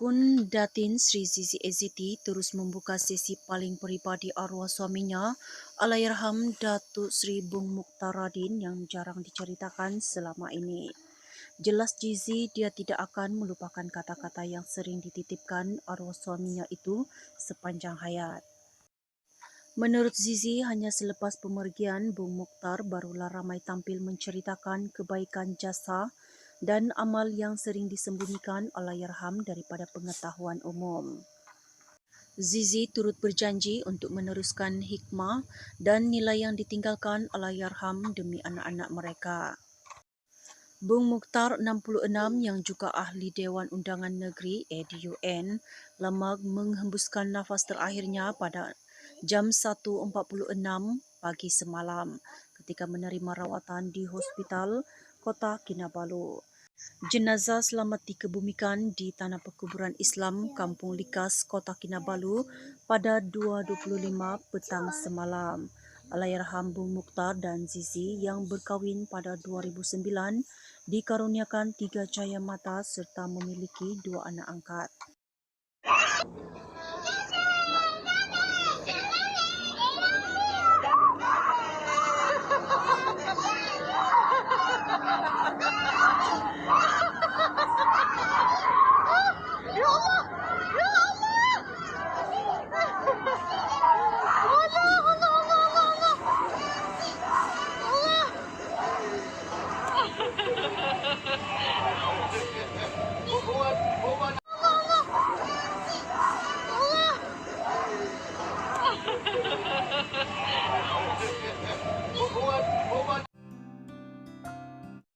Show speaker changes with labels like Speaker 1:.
Speaker 1: Pelakon Datin Sri Zizi Eziti terus membuka sesi paling peribadi arwah suaminya Allahyarham Datuk Sri Bung Mukhtar Radin yang jarang diceritakan selama ini. Jelas Zizi dia tidak akan melupakan kata-kata yang sering dititipkan arwah suaminya itu sepanjang hayat. Menurut Zizi, hanya selepas pemergian Bung Mukhtar barulah ramai tampil menceritakan kebaikan jasa dan amal yang sering disembunyikan Allahyarham daripada pengetahuan umum. Zizi turut berjanji untuk meneruskan hikmah dan nilai yang ditinggalkan Allahyarham demi anak-anak mereka. Bung Mukhtar 66 yang juga ahli Dewan Undangan Negeri ADUN lemag menghembuskan nafas terakhirnya pada jam 1.46 pagi semalam ketika menerima rawatan di Hospital Kota Kinabalu. Jenazah selamat dikebumikan di Tanah Perkuburan Islam Kampung Likas, Kota Kinabalu pada 2.25 petang semalam. Allahyarham Bung Mukhtar dan Zizi yang berkahwin pada 2009 dikaruniakan tiga cahaya mata serta memiliki dua anak angkat.